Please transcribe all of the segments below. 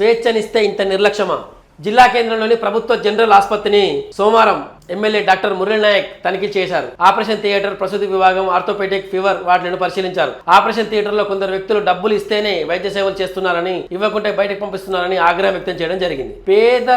స్వేచ్ఛనిస్తే ఇంత నిర్లక్ష్యమా? జిల్లా కేంద్రంలోని ప్రభుత్వ జనరల్ ఆసుపత్రిని సోమవారం ఎమ్మెల్యే డాక్టర్ మురళీ నాయక్ తనిఖీ చేశారు. ఆపరేషన్ థియేటర్ ప్రసూతి విభాగం ఆర్థోపెడిక్ ఫీవర్ వార్డులను పరిశీలించారు. ఆపరేషన్ థియేటర్లో కొందరు వ్యక్తులు డబ్బులు ఇస్తేనే వైద్య సేవలు చేస్తున్నారని ఇవ్వకుంటే బయటకు పంపిస్తున్నారని ఆగ్రహం వ్యక్తం చేయడం జరిగింది. పేద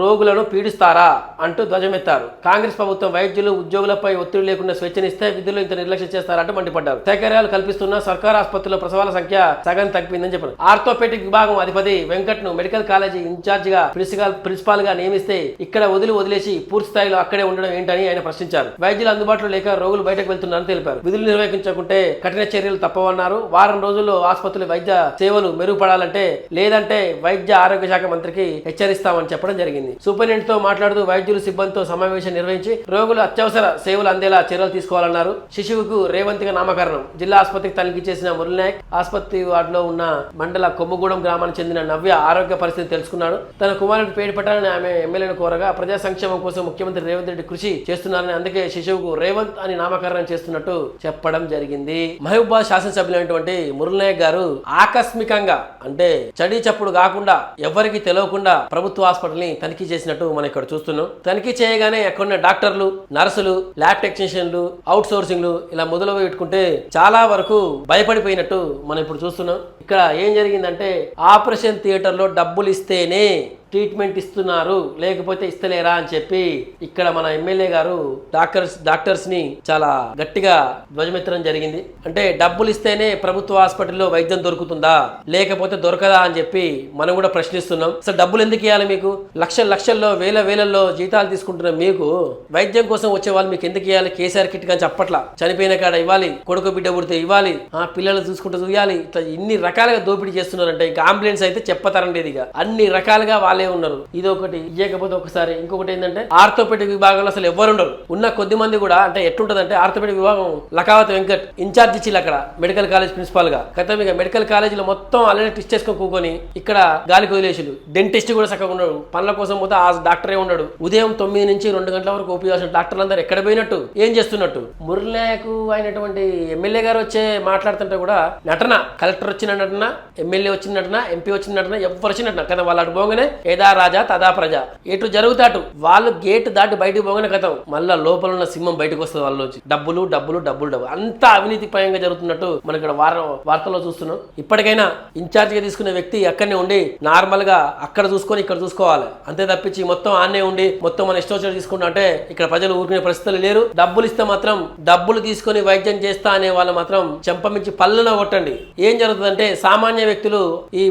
రోగులను పీడిస్తారా అంటూ ధ్వజమెత్తారు. కాంగ్రెస్ ప్రభుత్వం వైద్యులు ఉద్యోగులపై ఒత్తిడి లేకుండా స్వేచ్ఛనిస్తే విధులు ఇంత నిర్లక్ష్యం చేస్తారంటూ మండిపడ్డారు. సౌకర్యాలు కల్పిస్తున్న సర్కారు ఆసుపత్రిలో ప్రసవాల సంఖ్య సగం తగ్గిందని చెప్పారు. ఆర్థోపెడిక్ విభాగం అధిపతి వెంకట్ను మెడికల్ కాలేజీ ఇన్ఛార్జ్గా ప్రిన్సిపల్ ప్రిన్సిపాల్గా నియమిస్తే ఇక్కడ వదిలి వదిలేసి పూర్తి స్థాయిలో అక్కడే ఉండడం ఏంటని ఆయన ప్రశ్నించారు. వైద్యులు అందుబాటులో లేక రోగులు బయటకు వెళ్తున్నారని తెలిపారు. విధులు నిర్వహించకుంటే కఠిన చర్యలు తప్పవన్నారు. వారం రోజుల్లో ఆసుపత్రుల వైద్య సేవలు మెరుగుపడాలంటే లేదంటే వైద్య ఆరోగ్య శాఖ మంత్రికి హెచ్చరిస్తామని చెప్పడం జరిగింది. సూపరింటెండెంట్తో మాట్లాడుతూ వైద్యులు సిబ్బందితో సమావేశం నిర్వహించి రోగులు అత్యవసర సేవలు అందేలా చర్యలు తీసుకోవాలన్నారు. శిశువుకు రేవంతిగా నామకరణం. జిల్లా ఆసుపత్రికి తనిఖీ చేసిన మురళినాయక్ ఆసుపత్రి వార్డులో ఉన్న మండల కొమ్ముగూడెం గ్రామానికి చెందిన నవ్య ఆరోగ్య పరిస్థితి తెలుసుకున్నాడు. తన కుమారుడు పేరు పెట్టాలని ఆమె ఎమ్మెల్యేను కోరగా ప్రజా సంక్షేమం కోసం ముఖ్యమంత్రి రేవంత్ రెడ్డి కృషి చేస్తున్నారని అందుకే శిశువుకు రేవంత్ అని నామకరణం చేస్తున్నట్టు చెప్పడం జరిగింది. మహబూబాద్ శాసనసభ్యులైనటువంటి మురళనాయక్ గారు ఆకస్మికంగా అంటే చడి చప్పుడు కాకుండా ఎవరికి తెలియకుండా ప్రభుత్వ హాస్పిటల్ని తనిఖీ చేసినట్టు మనం ఇక్కడ చూస్తున్నాం. తనిఖీ చేయగానే అక్కడున్న డాక్టర్లు నర్సులు ల్యాబ్ టెక్నీషియన్లు అవుట్ సోర్సింగ్లు ఇలా మొదలు పెట్టుకుంటే చాలా వరకు భయపడిపోయినట్టు మనం ఇప్పుడు చూస్తున్నాం. ఇక్కడ ఏం జరిగిందంటే ఆపరేషన్ థియేటర్లో డబ్బులు ఇస్తేనే ట్రీట్మెంట్ ఇస్తున్నారు లేకపోతే ఇస్తలేరా అని చెప్పి ఇక్కడ మన ఎమ్మెల్యే గారు డాక్టర్స్ డాక్టర్స్ని చాలా గట్టిగా ధ్వజమెత్తడం జరిగింది. అంటే డబ్బులు ఇస్తేనే ప్రభుత్వ హాస్పిటల్లో వైద్యం దొరుకుతుందా లేకపోతే దొరకదా అని చెప్పి మనం కూడా ప్రశ్నిస్తున్నాం. అసలు డబ్బులు ఎందుకు ఇవ్వాలి మీకు? లక్షల లక్షల్లో వేల వేలల్లో జీతాలు తీసుకుంటున్న మీకు వైద్యం కోసం వచ్చే వాళ్ళు మీకు ఎందుకు ఇవ్వాలి? కేసీఆర్ కిట్ కానీ చెప్పట్లా. చనిపోయిన కాడ ఇవ్వాలి కొడుకు బిడ్డ పుడితే ఇవ్వాలి ఆ పిల్లలు చూసుకుంటూ చూయాలి. ఇట్లా ఇన్ని రకాలుగా దోపిడీ చేస్తున్నారంటే. ఇంకా అంబులెన్స్ అయితే చెప్పతరండి ఇక. అన్ని రకాలుగా వాళ్ళ ఉన్నారు ఇది ఒకటి ఇవ్వకపోతే ఒకసారి. ఇంకొకటి ఏంటంటే ఆర్థోపెడిక్ విభాగంలో అసలు ఎవరు ఉండరు. ఉన్న కొద్ది మంది కూడా అంటే ఎట్లుంటదంటే ఆర్థోపెడిక్ విభాగం లకావతి వెంకట్ ఇన్ఛార్జ్ ఇచ్చి అక్కడ మెడికల్ కాలేజ్ ప్రిన్సిపాల్గా. గతం ఇక మెడికల్ కాలేజీలో మొత్తం ఆల్రెడీ టెస్ట్ చేసుకొని కూకొని ఇక్కడ గాలి వదిలేసుడు డెంటిస్ట్ కూడా చక్కగా ఉండడు. పనుల కోసం పోతే ఆ డాక్టరే ఉండడు. ఉదయం తొమ్మిది నుంచి రెండు గంటల వరకు ఉపయోగించిన డాక్టర్లు అందరూ ఎక్కడ పోయినట్టు? ఏం చేస్తున్నట్టు? మురళేకు అయినటువంటి ఎమ్మెల్యే గారు వచ్చే మాట్లాడుతుంటే కూడా నటన. కలెక్టర్ వచ్చిన నటన ఎమ్మెల్యే వచ్చిన నటన ఎంపీ వచ్చిన నటన ఎవరు వచ్చిన నటన. కదా వాళ్ళు అటు పోగానే ఏదా రాజా తదా ప్రజ. ఎటు జరుగుతాటు వాళ్ళు గేట్ దాటి బయటకు పోగానే కథం. మళ్ళా లోపల ఉన్న సింహం బయటకు వస్తుంది వాళ్ళ డబ్బులు డబ్బులు డబ్బులు డబ్బులు. డబ్బు అంతా అవినీతి పయంగా జరుగుతున్నట్టు మనం ఇక్కడ వార వార్తల్లో చూస్తున్నాం. ఇప్పటికైనా ఇన్ఛార్జిగా తీసుకునే వ్యక్తి అక్కడనే ఉండి నార్మల్గా అక్కడ చూసుకొని ఇక్కడ చూసుకోవాలి. అంతే తప్పించి మొత్తం ఆన్నే ఉండి మొత్తం మన ఇష్టం తీసుకున్నా అంటే ఇక్కడ ప్రజలు ఊరుకునే పరిస్థితులు లేరు. డబ్బులు ఇస్తే మాత్రం డబ్బులు తీసుకొని వైద్యం చేస్తా అనే వాళ్ళు మాత్రం చెంపమించి పళ్ళున కొట్టండి. ఏం జరుగుతుందంటే సామాన్య వ్యక్తులు ఈ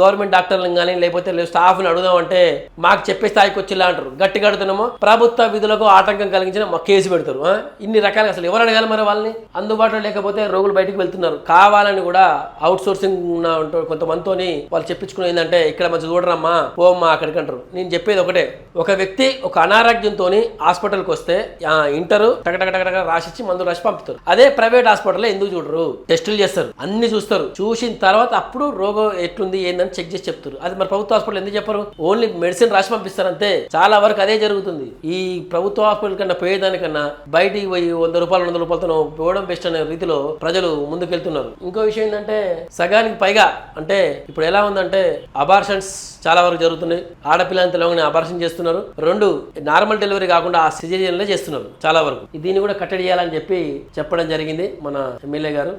గవర్నమెంట్ డాక్టర్లను కానీ లేకపోతే స్టాఫ్ని అడుగుదామంటే మాకు చెప్పే స్థాయికి వచ్చేలా అంటారు. గట్టి కడుతున్నామో ప్రభుత్వ విధులకు ఆటంకం కలిగించిన మా కేసు పెడతారు. ఇన్ని రకాలుగా అసలు ఎవరు అడగాలి మరి వాళ్ళని? అందుబాటులో లేకపోతే రోగులు బయటకు వెళ్తున్నారు. కావాలని కూడా అవుట్ సోర్సింగ్ ఉన్న ఉంట- కొంతమందితోని వాళ్ళు చెప్పించుకునేది ఏంటంటే ఇక్కడ మంచి చూడరమ్మా పోమ్మా అక్కడికి అంటారు. నేను చెప్పేది ఒకటే ఒక వ్యక్తి ఒక అనారోగ్యంతో హాస్పిటల్కి వస్తే ఇంటర్ టకటకటక రాసిచ్చి మందులు రాసి పంపుతారు. అదే ప్రైవేట్ హాస్పిటల్లో ఎందుకు చూడరు? టెస్టులు చేస్తారు. అన్ని చూస్తారు. చూసిన తర్వాత అప్పుడు రోగం ఎట్లుంది ఏందని చెక్ చేసి చెప్తారు. అది మరి ప్రభుత్వ హాస్పిటల్ ఎందుకు చెప్పరు? ఓన్లీ మెడిసిన్ రాసి పంపిస్తారు అంతే. చాలా వరకు అదే జరుగుతుంది. ఈ ప్రభుత్వ హాస్పిటల్ కన్నా పోయేదానికన్నా బయటికి పోయి వంద రూపాయలు వంద రూపాయలతో పోవడం బెస్ట్ అనే రీతిలో ప్రజలు ముందుకెళ్తున్నారు. ఇంకో విషయం ఏంటంటే సగానికి పైగా అంటే ఇప్పుడు ఎలా ఉందంటే అబార్షన్స్ చాలా వరకు జరుగుతున్నాయి. ఆడపిల్లని తెలవగానే అబార్షన్ చేస్తున్నారు. రెండు నార్మల్ డెలివరీ కాకుండా ఆ సిజేరియన్లే చేస్తున్నారు చాలా వరకు. దీన్ని కూడా కట్టడి చేయాలని చెప్పి చెప్పడం జరిగింది మన ఎమ్మెల్యే గారు.